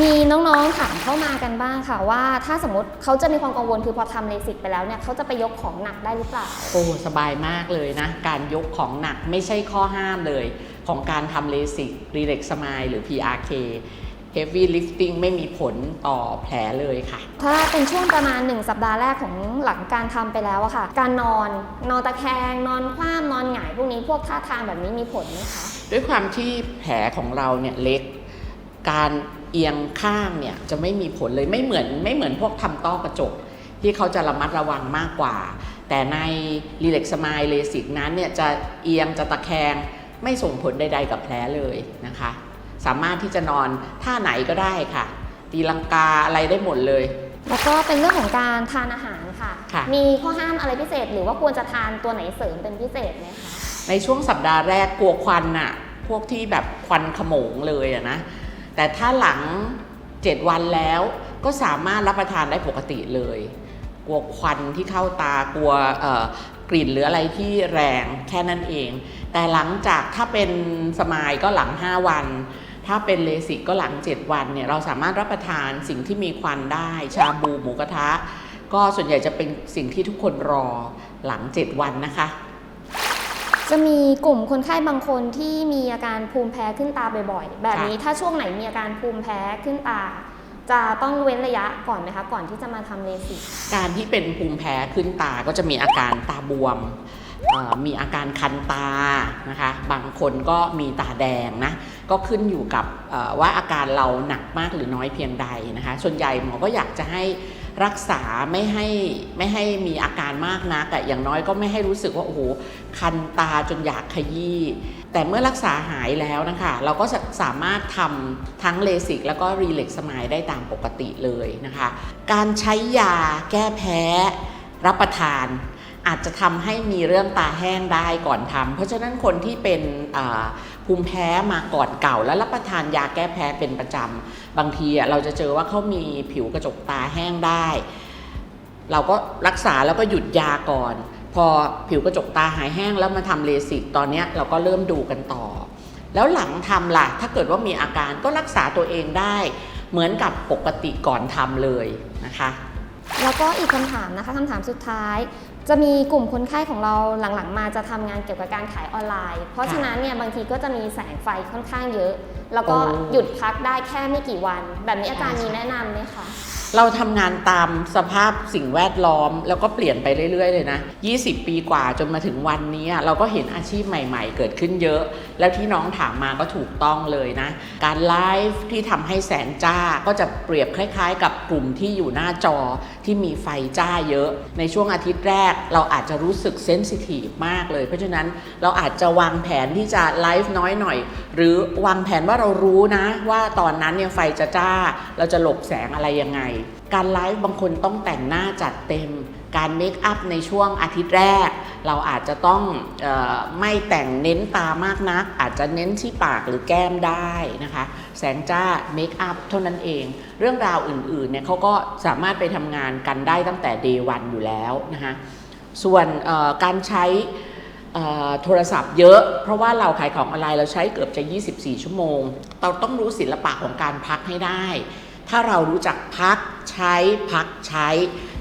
มีน้องๆ ถามเข้ามากันบ้างค่ะว่าถ้าสมมติเขาจะมีความกังวลคือพอทำเลสิกไปแล้วเนี่ยเขาจะไปยกของหนักได้หรือเปล่า โอ้สบายมากเลยนะ การยกของหนักไม่ใช่ข้อห้ามเลย ของการทำเลสิกรีเล็กสมายหรือ PRK heavy lifting ไม่มีผลต่อแผลเลยค่ะ ถ้าเป็นช่วงประมาณ 1 สัปดาห์แรกของหลังการทำไปแล้วอะค่ะ การนอน นอนตะแคง นอนคว่ำนอนหงาย พวกนี้พวกท่าทางแบบนี้มีผลไหมคะ ด้วยความที่แผลของเราเนี่ยเล็ก การ เอียงข้างเนี่ยจะไม่มีผลเลยไม่เหมือนไม่เหมือนพวกทำต้อกระจก ที่เขาจะระมัดระวังมากกว่า แต่ในรีเล็กสมายเลสิกนั้นเนี่ยจะเอียงจะตะแคงไม่ส่งผลใด ๆ กับแผลเลยนะคะ สามารถที่จะนอนท่าไหนก็ได้ค่ะ ตีลังกาอะไรได้หมดเลย แล้วก็เป็นเรื่องของการทานอาหารค่ะค่ะมีข้อห้ามอะไรพิเศษ หรือว่าควรจะทานตัวไหนเสริมเป็นพิเศษไหมคะในช่วงสัปดาห์แรกกลัวควันน่ะพวกที่แบบควันขโมงเลยอะนะ แต่ถ้าหลัง 7 วันแล้วก็สามารถรับประทานได้ปกติเลย กลัวควันที่เข้าตากลัวกลิ่นหรืออะไรที่แรงแค่นั้นเอง แต่หลังจากถ้าเป็นสมายก็หลัง 5 วัน ถ้าเป็นเลสิกก็หลัง 7 วันเนี่ยเราสามารถรับประทานสิ่งที่มีควันได้ ชาบูหมูกระทะ ก็ส่วนใหญ่จะเป็นสิ่งที่ทุกคนรอหลัง 7 วันนะคะ จะมีกลุ่มคนไข้บางคนที่มีอาการภูมิแพ้ขึ้นตาบ่อยๆ แบบนี้ถ้าช่วงไหนมีอาการภูมิแพ้ขึ้นตา จะต้องเว้นระยะก่อนไหมคะก่อนที่จะมาทำเลสิกการที่เป็นภูมิแพ้ขึ้นตาก็จะมีอาการตาบวมเอ่อมีอาการคันตานะคะ บางคนก็มีตาแดงนะ ก็ขึ้นอยู่กับเอ่อว่าอาการเราหนักมากหรือน้อยเพียงใดนะคะ ส่วนใหญ่หมอก็อยากจะให้ รักษาไม่ให้ไม่ให้มีอาการมากนักอะอย่างน้อยก็ไม่ให้รู้สึกว่าโอ้โหคันตาจนอยากขยี้แต่เมื่อรักษาหายแล้วนะคะ เราก็จะสามารถทำทั้งเลสิกแล้วก็รีเล็กสมายได้ตามปกติเลยนะคะ การใช้ยาแก้แพ้รับประทานอาจจะทำให้มีเรื่องตาแห้งได้ก่อนทำเพราะฉะนั้นคนที่เป็น ภูมิแพ้มาก่อนเก่า แล้วรับประทานยาแก้แพ้เป็นประจำบางทีเราจะเจอว่าเขามีผิวกระจกตาแห้งได้ เราก็รักษาแล้วก็หยุดยาก่อน พอผิวกระจกตาหายแห้งแล้วมาทำเลสิกตอนนี้เราก็เริ่มดูกันต่อ แล้วหลังทำล่ะถ้าเกิดว่ามีอาการก็รักษาตัวเองได้ เหมือนกับปกติก่อนทำเลยนะคะแล้วก็อีกคำถามนะคะคำถามสุดท้าย จะมีกลุ่มคนไข้ของเราหลังๆ มาจะทำงานเกี่ยวกับการขายออนไลน์ เพราะฉะนั้นเนี่ยบางทีก็จะมีแสงไฟค่อนข้างเยอะ แล้วก็โอ้หยุดพักได้แค่ไม่กี่วัน แบบนี้อาจารย์มีแนะนำไหมคะเราทำงานตามสภาพสิ่งแวดล้อม แล้วก็เปลี่ยนไปเรื่อย ๆ เลยนะ 20 ปีกว่าจนมาถึงวันนี้ เราก็เห็นอาชีพใหม่ๆ เกิดขึ้นเยอะ แล้วที่น้องถามมาก็ถูกต้องเลยนะ การไลฟ์ที่ทำให้แสงจ้าก็จะเปรียบคล้าย ๆ กับกลุ่มที่อยู่หน้าจอที่มีไฟจ้าเยอะ ในช่วงอาทิตย์แรกเราอาจจะรู้สึกเซนซิทีฟมากเลย เพราะฉะนั้นเราอาจจะวางแผนที่จะไลฟ์น้อยหน่อย หรือวางแผนว่าเรารู้นะว่าตอนนั้นเนี่ยไฟจะจ้า เราจะหลบแสงอะไรยังไง การไลฟ์บางคนต้องแต่งหน้าจัดเต็ม การเมคอัพในช่วงอาทิตย์แรก เราอาจจะต้องออไม่แต่งเน้นตามากนัก อาจจะเน้นที่ปากหรือแก้มได้นะคะ แสงจ้าเมคอัพเท่านั้นเอง เรื่องราวอื่นๆเนี่ยเขาก็สามารถไปทำงานกันได้ตั้งแต่ day one อยู่แล้วนะคะส่วนการใช้โทรศัพท์เยอะ เพราะว่าเราขายของออนไลน์เราใช้เกือบจะ 24 ชั่วโมง เราต้องรู้ศิลปะของการพักให้ได้ ถ้าเรารู้จักพักใช้พักใช้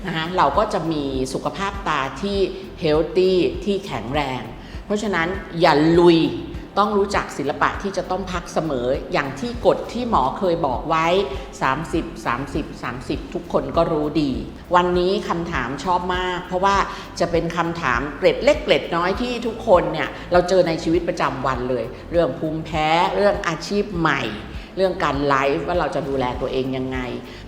นะคะเราก็จะมีสุขภาพตาที่เฮลตี้ที่แข็งแรง เพราะฉะนั้นอย่าลุยต้องรู้จักศิลปะที่จะต้องพักเสมอ อย่างที่กฎที่หมอเคยบอกไว้ 30 30 30 ทุกคนก็รู้ดี วันนี้คำถามชอบมาก เพราะว่าจะเป็นคำถามเกร็ดเล็กเกร็ดน้อยที่ทุกคนเนี่ย เราเจอในชีวิตประจำวันเลย เรื่องภูมิแพ้เรื่องอาชีพใหม่ เรื่องการไลฟ์ว่าเราจะดูแลตัวเองยังไง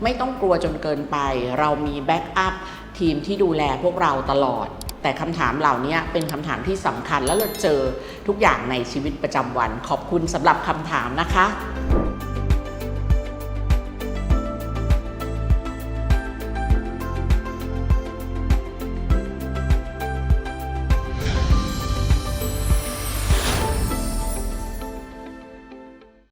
ไม่ต้องกลัวจนเกินไป เรามีแบ็กอัพทีมที่ดูแลพวกเราตลอด แต่คำถามเหล่านี้เป็นคำถามที่สำคัญแล้วเราเจอทุกอย่างในชีวิตประจำวัน ขอบคุณสำหรับคำถามนะคะ